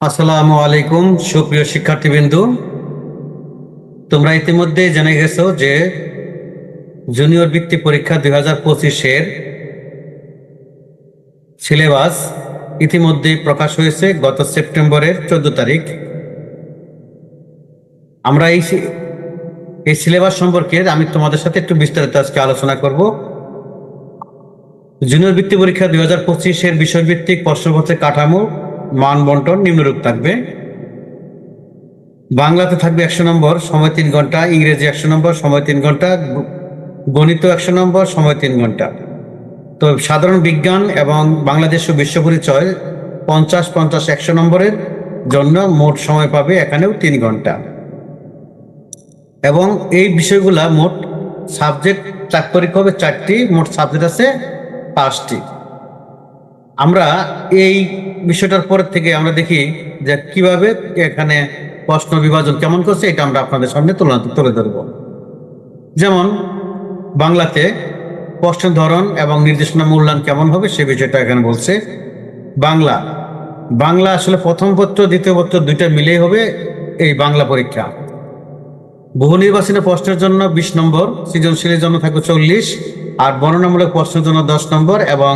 আসসালামু আলাইকুম, সুপ্রিয় শিক্ষার্থীবৃন্দু। তোমরা ইতিমধ্যে জেনে গেছো যে জুনিয়র বৃত্তি পরীক্ষা দুই হাজার পঁচিশের সিলেবাস ইতিমধ্যে প্রকাশ হয়েছে গত সেপ্টেম্বরের চোদ্দ তারিখ। আমরা এই এই সিলেবাস সম্পর্কে আমি তোমাদের সাথে একটু বিস্তারিত আজকে আলোচনা করব। জুনিয়র বৃত্তি পরীক্ষা দুই হাজার পঁচিশের বিষয়ভিত্তিক প্রশ্নপত্রের কাঠামো মান বন্টন নিম্নরূপ থাকবে। বাংলাতে থাকবে একশো নম্বর, সময় তিন ঘণ্টা, ইংরেজি একশো নম্বর, সময় তিন ঘণ্টা, গণিত একশো নম্বর, সময় তিন ঘণ্টা। তো সাধারণ বিজ্ঞান এবং বাংলাদেশ ও বিশ্ব পরিচয় পঞ্চাশ পঞ্চাশ একশো নম্বরের জন্য মোট সময় পাবে এখানেও তিন ঘণ্টা। এবং এই বিষয়গুলা মোট সাবজেক্ট চার পরীক্ষা হবে চারটি, মোট সাবজেক্ট আছে পাঁচটি। আমরা এই বিষয়টার পর থেকে আমরা দেখি যে কীভাবে এখানে প্রশ্ন বিভাজন কেমন করছে, এটা আমরা আপনাদের সামনে তুলনা তুলে ধরব। যেমন, বাংলাতে প্রশ্নের ধরন এবং নির্দেশনা মূল্যায়ন কেমন হবে সে বিষয়টা এখানে বলছে। বাংলা বাংলা আসলে প্রথম পত্র, দ্বিতীয় পত্র দুইটা মিলেই হবে এই বাংলা পরীক্ষা। বহু নির্বাচনী প্রশ্নের জন্য বিশ নম্বর, সৃজনশীলের জন্য থাকবে চল্লিশ, আর বর্ণনামূলক প্রশ্নের জন্য দশ নম্বর এবং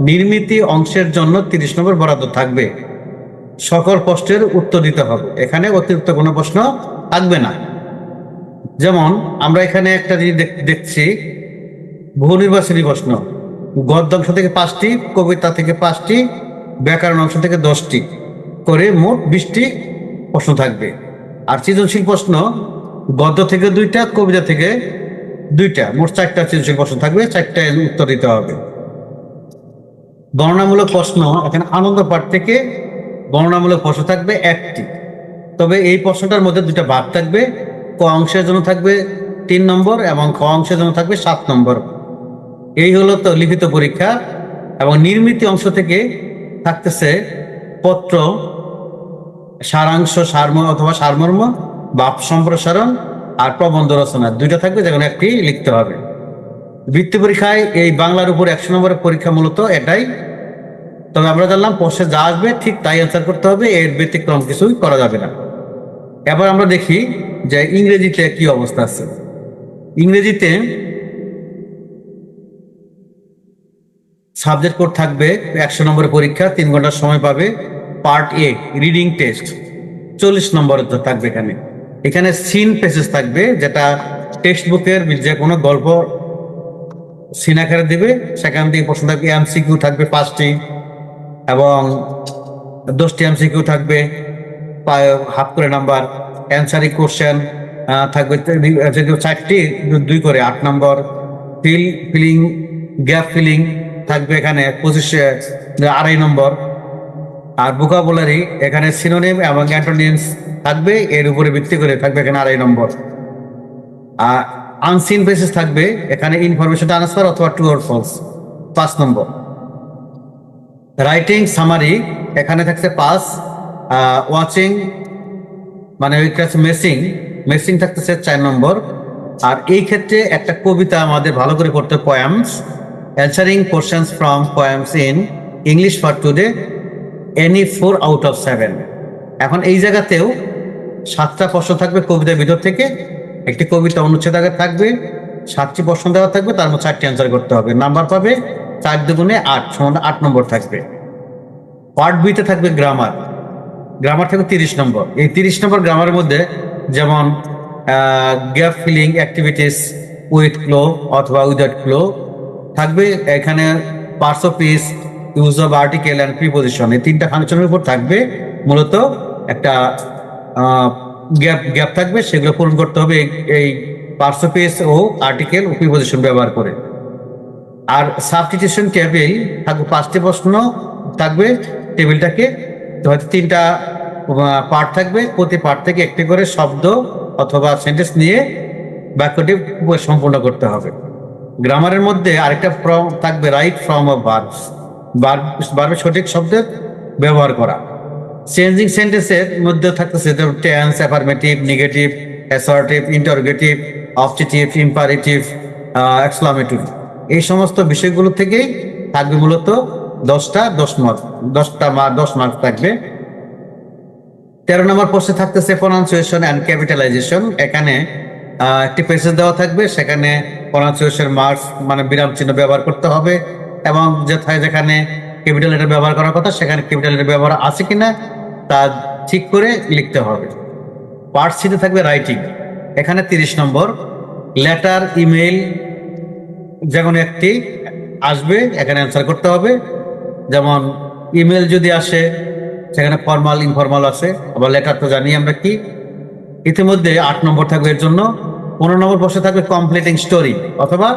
নির্মিতি অংশের জন্য তিরিশ নম্বর বরাদ্দ থাকবে। সকল প্রশ্নের উত্তর দিতে হবে। এখানে অতিরিক্ত কোনো প্রশ্ন থাকবে না। যেমন, আমরা এখানে একটা জিনিস দেখ- দেখছি বহু নির্বাচনী প্রশ্ন। গদ্য অংশ থেকে পাঁচটি, কবিতা থেকে পাঁচটি, ব্যাকরণ অংশ থেকে দশটি করে মোট বিশটি প্রশ্ন থাকবে। আর সৃজনশীল প্রশ্ন, গদ্য থেকে দুইটা, কবিতা থেকে দুইটা, মোট চারটা সৃজনশীল প্রশ্ন থাকবে। চারটা উত্তর দিতে হবে। বর্ণনামূলক প্রশ্ন, এখানে আনন্দ পাঠ থেকে বর্ণনামূলক প্রশ্ন থাকবে একটি। তবে এই প্রশ্নটার মধ্যে দুইটা ভাগ থাকবে, ক অংশের জন্য থাকবে তিন নম্বর এবং খ অংশের জন্য থাকবে সাত নম্বর। এই হলো তো লিখিত পরীক্ষা এবং নির্মিতি অংশ থেকে থাকতেছে পত্র, সারাংশ, সারম অথবা সারমর্ম, বাপ সম্প্রসারণ আর প্রবন্ধ রচনা। দুইটা থাকবে, যেখানে একটি লিখতে হবে। বৃত্তি পরীক্ষায় এই বাংলার উপর একশো নম্বরের পরীক্ষা মূলত এটাই। তবে আমরা জানলাম প্রশ্নে যা আসবে ঠিক তাই অ্যান্সার করতে হবে, এর ব্যতিক্রম কিছুই করা যাবে না। এবার আমরা দেখি যে ইংরেজিতে কি অবস্থা আছে। ইংরেজিতে সাবজেক্ট কোড থাকবে একশো নম্বরের পরীক্ষা, তিন ঘণ্টার সময় পাবে পার্ট এ রিডিং টেস্ট চল্লিশ নম্বরের তো থাকবে এখানে। এখানে সিন পেসেস থাকবে, যেটা টেক্সট বুকের যে কোনো গল্প সিন আকারে দেবে, সেখান থেকে প্রশ্ন থাকবে, এমসিকিউ থাকবে পাঁচটি এবং দশটি এমসিকিউ থাকবে হাফ করে নাম্বার। অ্যান্সারিং কোশ্চেন থাকবে চারটি, দুই করে, আট নম্বর। ফিল, ফিলিং, গ্যাপ ফিলিং থাকবে এখানে, পঁচিশে আড়াই নম্বর। আর ভোকাবুলারি, এখানে সিনোনিম এবং অ্যান্টোনিমস থাকবে, এর উপরে ভিত্তি করে থাকবে এখানে আড়াই নম্বর। আর আনসিন বেসিস থাকবে, এখানে ইনফরমেশন ট্রান্সফার অথবা ট্রু অর ফলস পাঁচ নম্বর। রাইটিং সামারি এখানে থাকছে পাস ওয়াচিং মানে ওই কাছে মেসিং মেসিং থাকতেছে চার নম্বর। আর এই ক্ষেত্রে একটা কবিতা আমাদের ভালো করে পড়তে poems answering questions from poems in English for today any four out of seven এখন এই জায়গাতেও সাতটা প্রশ্ন থাকবে কবিতার ভিতর থেকে একটি কবিতা অনুচ্ছেদ আগে থাকবে, সাতটি প্রশ্ন দেওয়া থাকবে, তার মধ্যে চারটি অ্যান্সার করতে হবে। নাম্বার পাবে চার দুগুণে আট, সমান আট নম্বর থাকবে। পার্ট বিতে থাকবে গ্রামার গ্রামার থাকবে তিরিশ নম্বর। এই তিরিশ নম্বর গ্রামারের মধ্যে যেমন gap filling activities with clue অথবা উইদাউট ক্লো থাকবে। এখানে parts of speech use of article and preposition এই তিনটা ফাংশনের উপর থাকবে। মূলত একটা গ্যাপ গ্যাপ থাকবে, সেগুলো পূরণ করতে হবে এই- পার্টস ও আর্টিকেল প্রিপোজিশন ব্যবহার করে। আর সাবস্টিটিউশন টেবিল থাকবে, পাঁচটি প্রশ্ন থাকবে, টেবিলটাকে হয়তো তিনটা পার্ট থাকবে, প্রতি পার্ট থেকে একটি করে শব্দ অথবা সেন্টেন্স নিয়ে বাক্যটি সম্পূর্ণ করতে হবে। গ্রামারের মধ্যে আরেকটা ফর্ম থাকবে রাইট ফর্ম অফ ভার্বস বার্বের সঠিক শব্দের ব্যবহার করা। চেঞ্জিং সেন্টেন্সের মধ্যে থাকতেছে tense affirmative negative assertive interrogative objective imperative exclamative এই সমস্ত বিষয়গুলো থেকেই থাকবে মূলত দশটা, দশ মার্ক দশটা মার্ক দশ মার্ক থাকবে। তেরো নম্বর প্রশ্নে থাকতেছে প্রনাউন্সিয়েশন অ্যান্ড ক্যাপিটালাইজেশন এখানে একটি পেসেজ দেওয়া থাকবে, সেখানে প্রনাউন্সিয়েশন মার্কস মানে বিরাম চিহ্ন ব্যবহার করতে হবে এবং যেথায় যেখানে ক্যাপিটাল লেটার ব্যবহার করার কথা, সেখানে ক্যাপিটাল লেটার ব্যবহার আছে কিনা তা ঠিক করে লিখতে হবে। পার্ট সিতে থাকবে রাইটিং এখানে তিরিশ নম্বর। লেটার ইমেল যে কোনো একটি আসবে, এখানে অ্যান্সার করতে হবে। যেমন ইমেল যদি আসে, সেখানে ফর্মাল ইনফর্মাল আছে। আবার লেটার তো জানি আমরা কি। ইতিমধ্যে আট নম্বর থাকবে এর জন্য। পনেরো নম্বর বসে থাকবে কমপ্লিটিং স্টোরি অথবা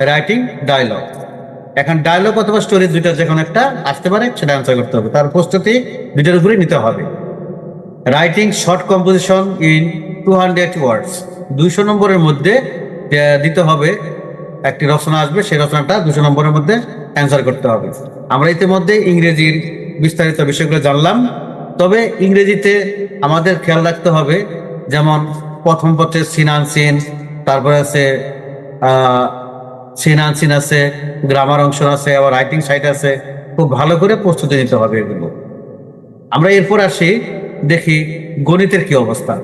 রাইটিং ডায়লগ এখন ডায়লগ অথবা স্টোরি দুইটা যে কোনো একটা আসতে পারে, সেটা অ্যান্সার করতে হবে। তার প্রস্তুতি দুইটার উপরেই নিতে হবে। Writing short composition in two hundred words দুইশো নম্বরের মধ্যে দিতে হবে, একটি রচনা আসবে, সেই রচনাটা দুশো নম্বরের মধ্যে অ্যান্সার করতে হবে। আমরা ইতিমধ্যে ইংরেজির বিস্তারিত বিষয়গুলো জানলাম। তবে ইংরেজিতে আমাদের খেয়াল রাখতে হবে, যেমন প্রথম পত্রের সিন আনসিন তারপরে আছে সিন আনসিন আছে, গ্রামার অংশ আছে, আবার রাইটিং সাইট আছে, খুব ভালো করে প্রস্তুতি নিতে হবে এগুলো। আমরা এরপর আসি, দেখি গণিতের কি অবস্থা।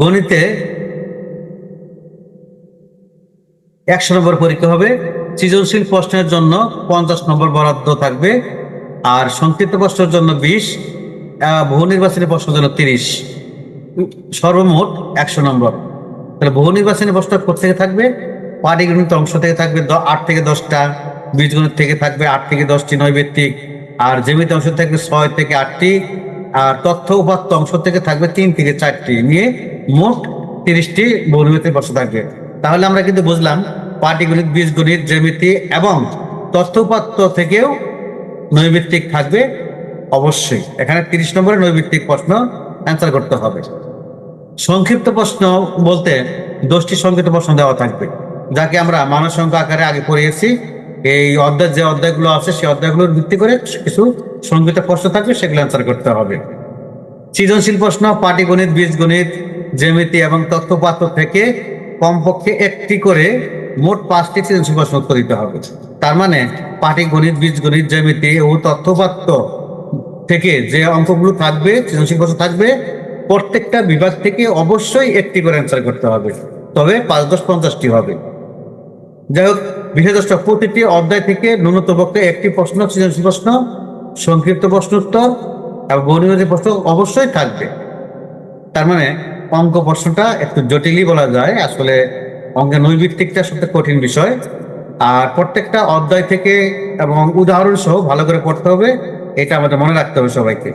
গণিতে একশো নম্বর পরীক্ষা হবে, সৃজনশীল প্রশ্নের জন্য পঞ্চাশ নম্বর বরাদ্দ থাকবে, আর সংক্ষিপ্ত প্রশ্নের জন্য বিশ বহু নির্বাচনী প্রশ্নের জন্য তিরিশ। সর্বমোট একশো নম্বর। তাহলে বহু নির্বাচনী প্রশ্ন থেকে থাকবে? পাটিগণিত অংশ থেকে থাকবে আট থেকে দশটা, বীজগণিত থেকে থাকবে আট থেকে দশটি নৈবেত্তিক, আর জমিত অংশ থেকে ছয় থেকে আটটি, আর তথ্য উপাত্ত অংশ থেকে থাকবে তিন থেকে চারটি, নিয়ে মোট তিরিশটি বহুনির্বাচনী প্রশ্ন থাকবে। তাহলে আমরা কিন্তু বুঝলাম পাটিগণিত বীজগণিত, জ্যামিতি এবং তথ্য উপাত্ত থেকেও নৈবিত্তিক থাকবে অবশ্যই। এখানে তিরিশ নম্বরের নৈবিত্তিক প্রশ্ন অ্যান্সার করতে হবে। সংক্ষিপ্ত প্রশ্ন বলতে দশটি সংক্ষিপ্ত প্রশ্ন দেওয়া থাকবে। যাকে আমরা মানব সংখ্যা আকারে আগে পড়িয়েছি, এই অধ্যায় যে অধ্যায়গুলো আছে, সেই অধ্যায়গুলোর ভিত্তি করে কিছু সংক্ষিপ্ত প্রশ্ন থাকবে, সেগুলো অ্যান্সার করতে হবে। সৃজনশীল প্রশ্ন, পাটিগণিত, বীজগণিত, জ্যামিতি এবং তথ্যপাত্র থেকে কমপক্ষে একটি করে মোট পাঁচটি সৃজনশীল প্রশ্ন উত্তর দিতে হবে। তার মানে পাটিগণিত, বীজগণিত, জ্যামিতি ও তথ্যপাত্র থেকে যে অঙ্কগুলো থাকবে, সৃজনশীল প্রশ্ন থাকবে, প্রত্যেকটা বিভাগ থেকে অবশ্যই একটি করে অ্যান্সার করতে হবে। তবে পাঁচ দশ পঞ্চাশটি হবে। যাই হোক বিশেষ প্রতিটি অধ্যায় থেকে ন্যূনতম একটি প্রশ্ন, সৃজনশীল প্রশ্ন, সংক্ষিপ্ত প্রশ্ন উত্তর এবং বহুনির্বাচনী প্রশ্ন অবশ্যই থাকবে। তার মানে অঙ্ক প্রশ্নটা একটু জটিলই বলা যায়, আসলে অঙ্কের নৈবিত্তিকটা সবচেয়ে কঠিন বিষয়। আর প্রত্যেকটা অধ্যায় থেকে এবং উদাহরণ সহ ভালো করে পড়তে হবে, এটা আমাদের মনে রাখতে হবে সবাইকে।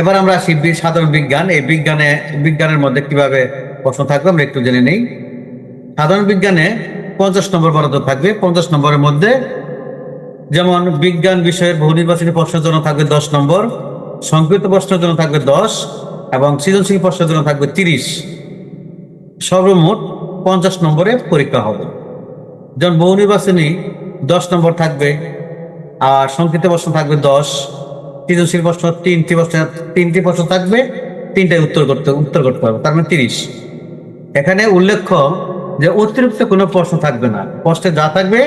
এবার আমরা আসি সাধারণ বিজ্ঞান। এই বিজ্ঞানে বিজ্ঞানের মধ্যে কীভাবে প্রশ্ন থাকবে আমরা একটু জেনে নেই। সাধারণ বিজ্ঞানে পঞ্চাশ নম্বর বরাদ্দ থাকবে। পঞ্চাশ নম্বরের মধ্যে যেমন বিজ্ঞান বিষয়ের বহু নির্বাচনী প্রশ্নের জন্য থাকবে দশ নম্বর, সংক্ষিপ্ত প্রশ্নের জন্য থাকবে দশ এবং সৃজনশীল প্রশ্নের জন্য থাকবে তিরিশ। সর্বমোট পঞ্চাশ নম্বরে পরীক্ষা হবে। যেমন বহু নির্বাচনী দশ নম্বর থাকবে, আর সংক্ষিপ্ত প্রশ্ন থাকবে দশ, সৃজনশীল প্রশ্ন তিনটি প্রশ্ন তিনটি প্রশ্ন থাকবে তিনটায় উত্তর করতে উত্তর করতে হবে, তার মানে তিরিশ। এখানে উল্লেখ্য যে অতিরিক্ত কোনো প্রশ্ন থাকবে না। প্রশ্নে যা থাকবে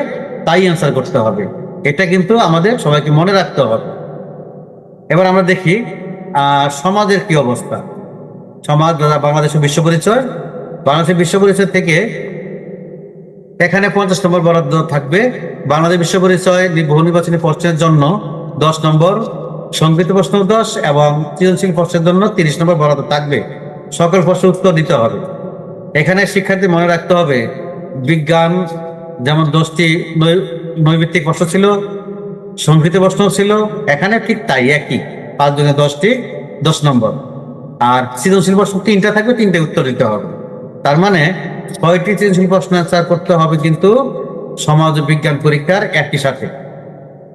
তাই অ্যান্সার করতে হবে। এটা কিন্তু আমাদের সবাইকে মনে রাখতে হবে। এবার আমরা দেখি সমাজের কি অবস্থা? সমাজ দাদা বাংলাদেশের বিশ্ব পরিচয়। বাংলাদেশের বিশ্ব পরিচয় থেকে এখানে পঞ্চাশ নম্বর বরাদ্দ থাকবে। বাংলাদেশ বিশ্ব পরিচয় বহু নির্বাচনী প্রশ্নের জন্য দশ নম্বর সংক্ষিপ্ত প্রশ্ন দশ এবং সৃজনশীল প্রশ্নের জন্য তিরিশ নম্বর বরাদ্দ থাকবে। সকল প্রশ্নের উত্তর দিতে হবে। এখানে শিক্ষার্থী মনে রাখতে হবে, বিজ্ঞান যেমন দশটি নৈ- নৈবিত্তিক প্রশ্ন ছিল, সংক্ষিপ্ত প্রশ্ন ছিল এখানে ঠিক তাই, একই। পাঁচ জনে দশটি, দশ নম্বর। আর সৃজনশীল প্রশ্ন তিনটা থাকবে, তিনটে উত্তর দিতে হবে। তার মানে ছয়টি সৃজনশীল প্রশ্ন অ্যান্সার করতে হবে কিন্তু সমাজ বিজ্ঞান পরীক্ষার একই সাথে।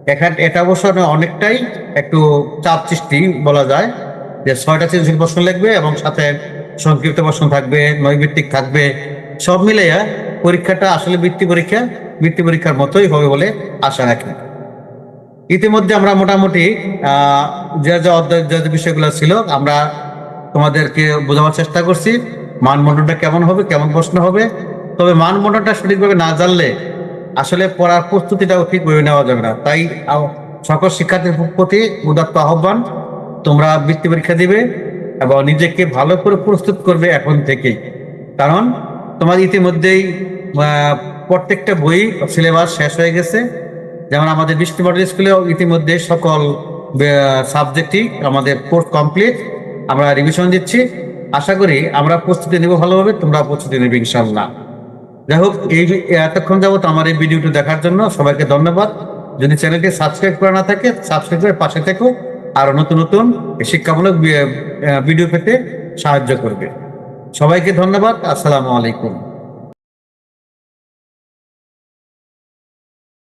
এখানে এটা অবশ্য অনেকটাই একটু চাপ সৃষ্টি বলা যায় যে ছয়টা সৃজনশীল প্রশ্ন লিখবে এবং সাথে সংক্ষিপ্ত প্রশ্ন থাকবে, নৈবিত্তিক থাকবে, সব মিলিয়ে পরীক্ষাটা আসলে বৃত্তি পরীক্ষা, বৃত্তি পরীক্ষার মতোই হবে বলে আশা রাখি। ইতিমধ্যে আমরা মোটামুটি যে যে অধ্যায়, যে বিষয়গুলো ছিল, আমরা তোমাদেরকে বোঝাবার চেষ্টা করছি মানমন্ডলটা কেমন হবে, কেমন প্রশ্ন হবে। তবে মানমন্ডলটা সঠিকভাবে না জানলে আসলে পড়ার প্রস্তুতিটাও ঠিক ঠিকভাবে নেওয়া যাবে না। তাই সকল শিক্ষার্থীর প্রতি উদাত্ত আহ্বান, তোমরা বৃত্তি পরীক্ষা দিবে এবং নিজেকে ভালো করে প্রস্তুত করবে এখন থেকেই। কারণ তোমার ইতিমধ্যেই প্রত্যেকটা বই সিলেবাস শেষ হয়ে গেছে। যেমন আমাদের বৃষ্টি মডেল স্কুলেও ইতিমধ্যে সকল সাবজেক্টই আমাদের কোর্স কমপ্লিট। আমরা রিভিশন দিচ্ছি। আশা করি আমরা প্রস্তুতি নেব ভালোভাবে তোমরা প্রস্তুতি নেবে ইনশাল্লাহ যাই হোক, এই এতক্ষণ যাবত আমার এই ভিডিওটি দেখার জন্য সবাইকে ধন্যবাদ। যদি চ্যানেলটি সাবস্ক্রাইব করা না থাকে, সাবস্ক্রাইব করে পাশে থেকো। আরও নতুন নতুন শিক্ষামূলক ভিডিও পেতে সাহায্য করবে। সবাইকে ধন্যবাদ। আসসালামু আলাইকুম।